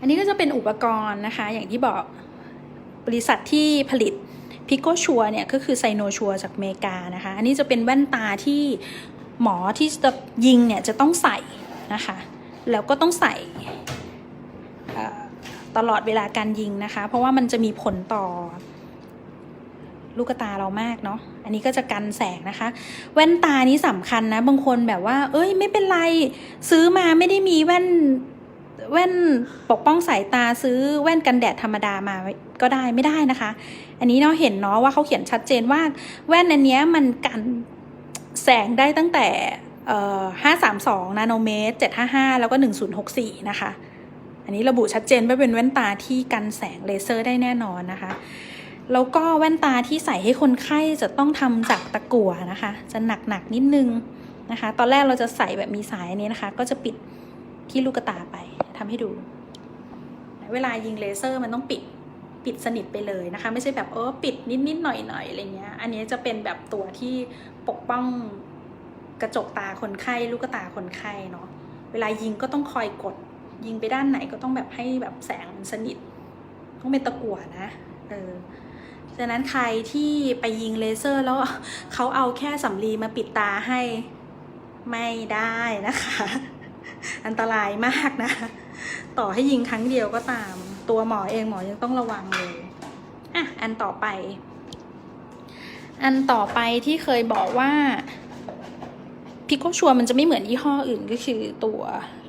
อันนี้ก็จะเป็นอุปกรณ์นะคะ อย่างที่บอกบริษัทที่ผลิตพิโกชัวเนี่ยก็คือไซโนชัวจากอเมริกานะคะ อันนี้จะเป็นแว่นตาที่หมอที่จะยิงเนี่ยจะต้องใส่นะคะ แล้วก็ต้องใส่ตลอดเวลาการยิงนะคะ เพราะว่ามันจะมีผลต่อลูกตาเรามากเนาะ อันนี้ก็จะกันแสงนะคะ แว่นตานี้สำคัญนะ บางคนแบบว่า เอ้ย ไม่เป็นไร ซื้อมาไม่ได้มีแว่น แว่นปกป้องสายตาซื้อแว่นกันแดดธรรมดามาก็ได้ไม่ได้นะคะ อันนี้เนาะเห็นเนาะว่าเขาเขียนชัดเจนว่าแว่นอันนี้มันกันแสงได้ตั้งแต่532นาโนเมตร755แล้วก็1064นะคะ อันนี้ระบุชัดเจนว่าเป็นแว่นตาที่กันแสงเลเซอร์ได้แน่นอนนะคะแล้วก็แว่นตาที่ใส่ให้คนไข้จะต้องทำจากตะกั่วนะคะ จะหนักหนักๆนิดนึงนะคะ ตอนแรกเราจะใส่แบบมีสายอันนี้นะคะ ก็จะปิดที่ลูกตาไป ทำให้ดู เวลายิงเลเซอร์มันต้องปิดปิดสนิทไปเลยนะคะ ไม่ใช่แบบเออปิดนิดนิดๆหน่อยหน่อยๆอะไรเงี้ย อันนี้จะเป็นแบบตัวที่ปกป้องกระจกตาคนไข้ลูกตาคนไข้เนาะเวลายิงก็ต้องคอยกด ยิงไปด้านไหนก็ต้องแบบให้แบบแสงมันสนิทต้องเป็นตะกั่วนะเออฉะนั้นใครที่ไปยิงเลเซอร์แล้วเขาเอาแค่สำลีมาปิดตาให้ไม่ได้นะคะ อันตรายมากนะ ต่อให้ยิงครั้งเดียวก็ตาม ตัวหมอเองหมอยังต้องระวังเลยอะอันต่อไป อันต่อไปที่เคยบอกว่าพิโกชัวมันจะไม่เหมือนยี่ห้ออื่นก็คือตัว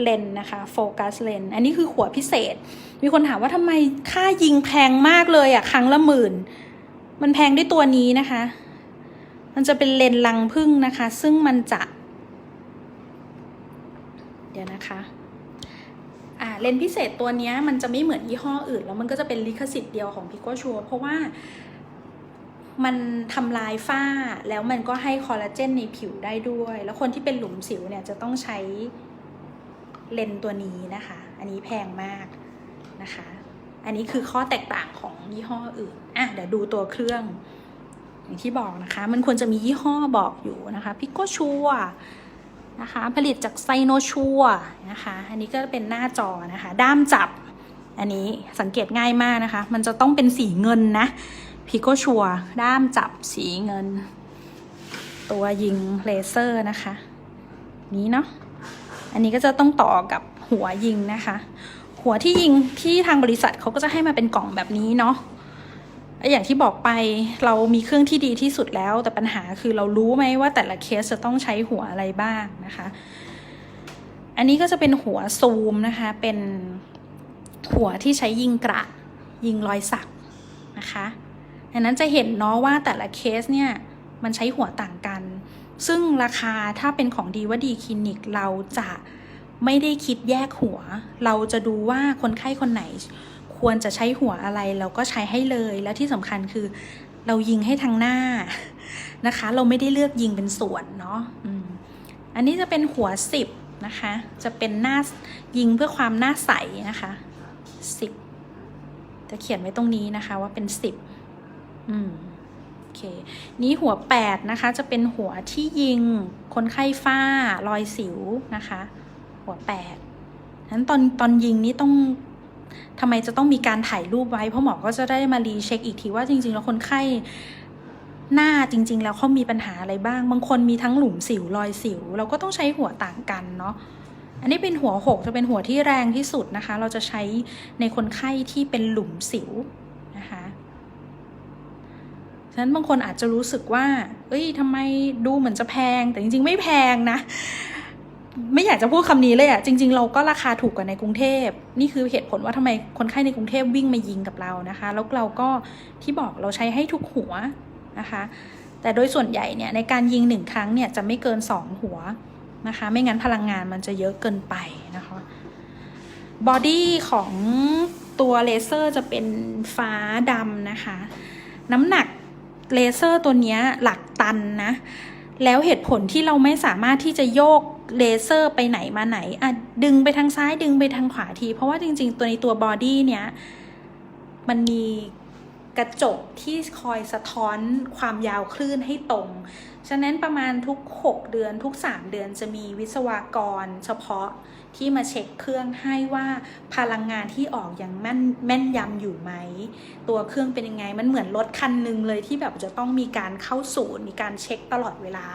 เลนนะคะโฟกัสเลนอันนี้คือขวพิเศษ มีคนถามว่าทำไมค่ายิงแพงมากเลยอะครั้งละหมื่น มันแพงด้วยตัวนี้นะคะ มันจะเป็นเลนลังพึ่งนะคะ ซึ่งมันจะ เดี๋ยวนะคะ เลนส์พิเศษตัวนี้มันจะไม่เหมือนยี่ห้ออื่น แล้วมันก็จะเป็นลิขสิทธิ์เดียวของพิโกชัวเพราะว่ามันทำลายฝ้าแล้วมันก็ให้คอลลาเจนในผิวได้ด้วย แล้วคนที่เป็นหลุมสิวเนี่ยจะต้องใช้เลนส์ตัวนี้นะคะ อันนี้แพงมากนะคะ อันนี้คือข้อแตกต่างของยี่ห้ออื่น อะเดี๋ยวดูตัวเครื่อง อย่างที่บอกนะคะ มันควรจะมียี่ห้อบอกอยู่นะคะพิโกชัว นะคะ ผลิตจากไซโนชัวนะคะ อันนี้ก็เป็นหน้าจอนะคะ ด้ามจับ อันนี้สังเกตง่ายมากนะคะ มันจะต้องเป็นสีเงินนะพิโกชัวด้ามจับสีเงิน ตัวยิงเลเซอร์นะคะ นี้เนาะอันนี้ก็จะต้องต่อกับหัวยิงนะคะ หัวที่ยิงที่ทางบริษัทเขาก็จะให้มาเป็นกล่องแบบนี้เนาะ อย่างที่บอกไปเรามีเครื่องที่ดีที่สุดแล้ว แต่ปัญหาคือเรารู้ไหมว่าแต่ละเคสจะต้องใช้หัวอะไรบ้างนะคะ อันนี้ก็จะเป็นหัวซูมนะคะ เป็นหัวที่ใช้ยิงกระยิงรอยสักนะคะดังนั้นจะเห็นเนาะว่าแต่ละเคสเนี่ยมันใช้หัวต่างกัน ซึ่งราคาถ้าเป็นของดีว่าดีคลินิกเราจะไม่ได้คิดแยกหัว เราจะดูว่าคนไข้คนไหน ควรจะใช้หัวอะไรเราก็ใช้ให้เลย แล้วที่สำคัญคือเรายิงให้ทางหน้านะคะ เราไม่ได้เลือกยิงเป็นส่วนเนาะอันนี้จะเป็นหัวสิบนะคะ จะเป็นหน้ายิงเพื่อความหน้าใสนะคะสิบจะเขียนไว้ตรงนี้นะคะว่าเป็นสิบอืมโอเค นี้หัวแปดนะคะ จะเป็นหัวที่ยิงคนไข้ฝ้ารอยสิวนะคะ หัวแปดนั้นตอนตอนยิงนี้ต้อง ทำไมจะต้องมีการถ่ายรูปไว้ เพราะหมอก็จะได้มารีเช็คอีกทีว่าจริง ๆ แล้วคนไข้หน้าจริง ๆ แล้วเขามีปัญหาอะไรบ้าง บางคนมีทั้งหลุมสิวรอยสิว เราก็ต้องใช้หัวต่างกันเนาะอันนี้เป็นหัวหกจะเป็นหัวที่แรงที่สุดนะคะ เราจะใช้ในคนไข้ที่เป็นหลุมสิวนะคะฉะนั้นบางคนอาจจะรู้สึกว่า เอ้ยทำไมดูเหมือนจะแพง แต่จริง ๆ ไม่แพงนะ ไม่อยากจะพูดคำนี้เลยอะจริง ๆ เราก็ราคาถูกกว่าในกรุงเทพ นี่คือเหตุผลว่าทำไมคนไข้ในกรุงเทพวิ่งมายิงกับเรานะคะ แล้วเราก็ที่บอกเราใช้ให้ทุกหัวนะคะ แต่โดยส่วนใหญ่เนี่ยในการยิงหนึ่งครั้งเนี่ยจะไม่เกินสองหัวนะคะ ไม่งั้นพลังงานมันจะเยอะเกินไปนะคะบอดี้ของตัวเลเซอร์จะเป็นฟ้าดำนะคะ น้ำหนักเลเซอร์ตัวนี้หลักตันนะ แล้วเหตุผลที่เราไม่สามารถที่จะโยก เลเซอร์ไปไหนมาไหนอะดึงไปทางซ้ายดึงไปทางขวาที เพราะว่าจริง ๆ ตัวในตัวบอดี้เนี้ยมันมีกระจกที่คอยสะท้อนความยาวคลื่นให้ตรง ฉะนั้นประมาณทุก 6 เดือนทุก 3 เดือนจะมีวิศวกรเฉพาะที่มาเช็คเครื่องให้ว่าพลังงานที่ออกยังแม่นแม่นยำอยู่ไหม ตัวเครื่องเป็นยังไง มันเหมือนรถคันหนึ่งเลยที่แบบจะต้องมีการเข้าศูนย์มีการเช็คตลอดเวลา